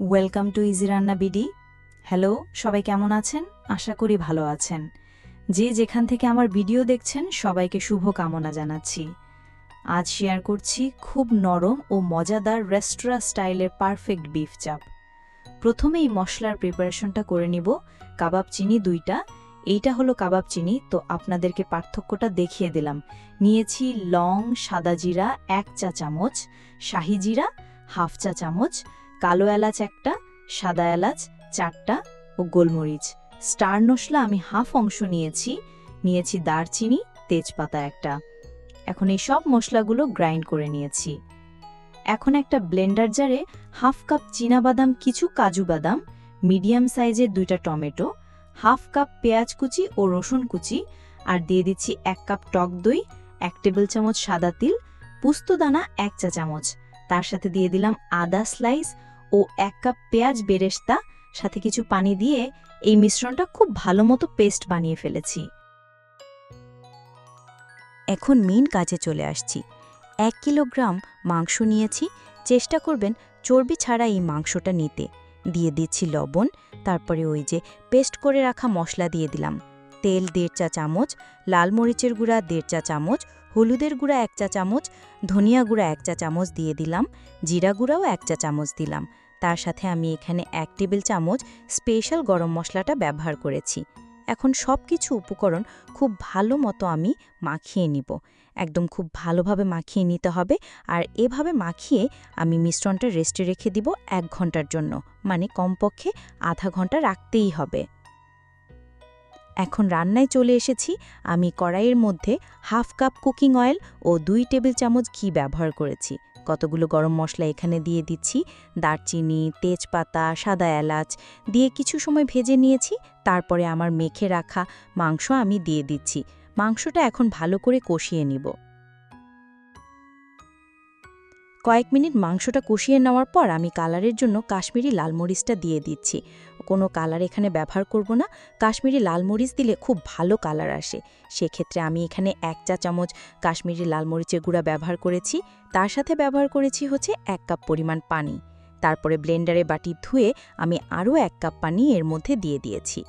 Welcome to easy রান্না BD hello সবাই কেমন আছেন? আশা করি ভালো আছেন। যে যেখান থেকে আমার ভিডিও দেখছেন, সবাইকে শুভ কামনা জানাচ্ছি। আজ শেয়ার করছি খুব নরম ও মজাদার রেস্টুরা স্টাইলের পারফেক্ট বিফ চাপ প্রথমেই মশলার প্রিপারেশনটা করে নিব। কাবাব চিনি দুইটা। এইটা হলো কাবাব চিনি, তো আপনাদেরকে পার্থক্যটা দেখিয়ে দিলাম। নিয়েছি লং, সাদা জিরা, এক চা চামচ, শাহি জিরা, হাফ চা চামচ কালো এলাচ একটা, সাদা এলাচ চারটা ও গোলমরিচ। স্টার মশলা আমি হাফ অংশ নিয়েছি নিয়েছি দারচিনি, তেজপাতা একটা। এখন এই সব মশলাগুলো গ্রাইন্ড করে নিয়েছি। এখন একটা ব্লেন্ডার জারে হাফ কাপ বাদাম কিছু কাজু বাদাম, মিডিয়াম সাইজের দুইটা টমেটো, হাফ কাপ পেঁয়াজ কুচি ও রসুন কুচি আর দিয়ে দিচ্ছি এক কাপ টক দই, এক টেবিল চামচ সাদা তিল পুস্তদানা এক চা চামচ। তার সাথে দিয়ে দিলাম আদা স্লাইস ও এক কাপ পেঁয়াজ বেরেস্তা, সাথে কিছু পানি দিয়ে এই মিশ্রণটা খুব ভালো মতো পেস্ট বানিয়ে ফেলেছি। এখন মেন কাজে চলে আসছি। এক কিলোগ্রাম মাংস নিয়েছি। চেষ্টা করবেন চর্বি ছাড়া এই মাংসটা নিতে। দিয়ে দিচ্ছি লবণ, তারপরে ওই যে পেস্ট করে রাখা মশলা দিয়ে দিলাম। তেল দেড় চা চামচ, লাল মরিচের গুঁড়া দেড় চা চামচ, হলুদের গুঁড়া এক চা চামচ, ধনিয়া গুঁড়া এক চা চামচ দিয়ে দিলাম, জিরা গুঁড়াও এক চা চামচ দিলাম। তার সাথে আমি এখানে এক টেবিল চামচ স্পেশাল গরম মশলাটা ব্যবহার করেছি। এখন সব কিছু উপকরণ খুব ভালো মতো আমি মাখিয়ে নিব। একদম খুব ভালোভাবে মাখিয়ে নিতে হবে আর এভাবে মাখিয়ে আমি মিশ্রণটা রেস্টে রেখে দিব এক ঘণ্টার জন্য। মানে কমপক্ষে আধা ঘণ্টা রাখতেই হবে। এখন রান্নায় চলে এসেছি। আমি কড়াইয়ের মধ্যে হাফ কাপ কুকিং অয়েল ও দুই টেবিল চামচ ঘি ব্যবহার করেছি। কতগুলো গরম মশলা এখানে দিয়ে দিচ্ছি। দারচিনি, তেজপাতা, সাদা এলাচ দিয়ে কিছু সময় ভেজে নিয়েছি। তারপরে আমার মেখে রাখা মাংস আমি দিয়ে দিচ্ছি। মাংসটা এখন ভালো করে কষিয়ে নিব। কয়েক মিনিট মাংসটা কষিয়ে নেওয়ার পর আমি কালারের জন্য কাশ্মীরি লাল মরিচটা দিয়ে দিচ্ছি। কোনো কালার এখানে ব্যবহার করব না। কাশ্মীরি লাল মরিচ দিলে খুব ভালো কালার আসে। সেক্ষেত্রে আমি এখানে এক চা চামচ কাশ্মীরি লাল মরিচের গুঁড়া ব্যবহার করেছি। তার সাথে ব্যবহার করেছি হচ্ছে এক কাপ পরিমাণ পানি। তারপরে ব্লেন্ডারে বাটি ধুয়ে আমি আরও এক কাপ পানি এর মধ্যে দিয়ে দিয়েছি।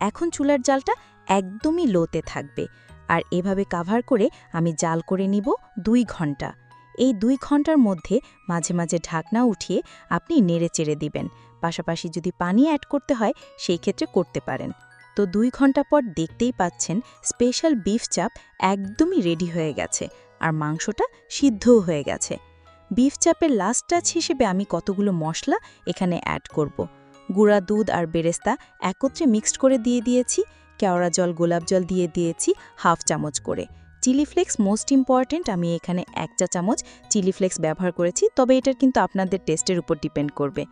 এখন চুলার জালটা একদমই লোতে থাকবে। আর এভাবে কাভার করে আমি জাল করে নিব দুই ঘণ্টা। এই দুই ঘণ্টার মধ্যে মাঝে মাঝে ঢাকনা উঠিয়ে আপনি নেড়ে চেড়ে দিবেন। পাশাপাশি যদি পানি অ্যাড করতে হয়, সেই ক্ষেত্রে করতে পারেন। তো দুই ঘণ্টা পর দেখতেই পাচ্ছেন স্পেশাল বিফ চাপ একদমই রেডি হয়ে গেছে আর মাংসটা সিদ্ধও হয়ে গেছে। বিফ চাপের লাস্ট টাচ হিসেবে আমি কতগুলো মশলা এখানে অ্যাড করব। গুঁড়া দুধ আর বেরেস্তা একত্রে মিক্সড করে দিয়ে দিয়েছি, কেওড়া জল, গোলাপ জল দিয়ে দিয়েছি হাফ চামচ করে। চিলি ফ্লেক্স মোস্ট ইম্পর্ট্যান্ট আমি এখানে এক চা চামচ চিলি ফ্লেক্স ব্যবহার করেছি, তবে এটার কিন্তু আপনাদের টেস্টের উপর ডিপেন্ড করবে।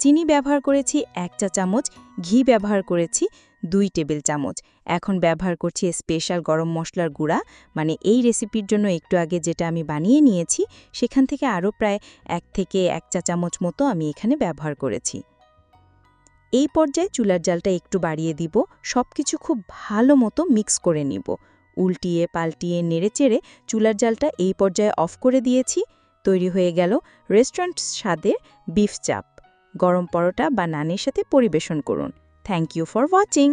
চিনি ব্যবহার করেছি এক চা চামচ, ঘি ব্যবহার করেছি দুই টেবিল চামচ। এখন ব্যবহার করছি স্পেশাল গরম মশলার গুঁড়া মানে এই রেসিপির জন্য একটু আগে যেটা আমি বানিয়ে নিয়েছি, সেখান থেকে আরও প্রায় এক থেকে এক চা চামচ মতো আমি এখানে ব্যবহার করেছি। এই পর্যায়ে চুলার জালটা একটু বাড়িয়ে দিব সব কিছু খুব ভালো মতো মিক্স করে নিব। উল্টিয়ে পাল্টিয়ে নেড়েচেড়ে চুলার জালটা এই পর্যায়ে অফ করে দিয়েছি, তৈরি হয়ে গেল রেস্টুরেন্ট স্বাদের বিফ চাপ। গরম পরোটা বা নানের সাথে পরিবেশন করুন। Thank you for watching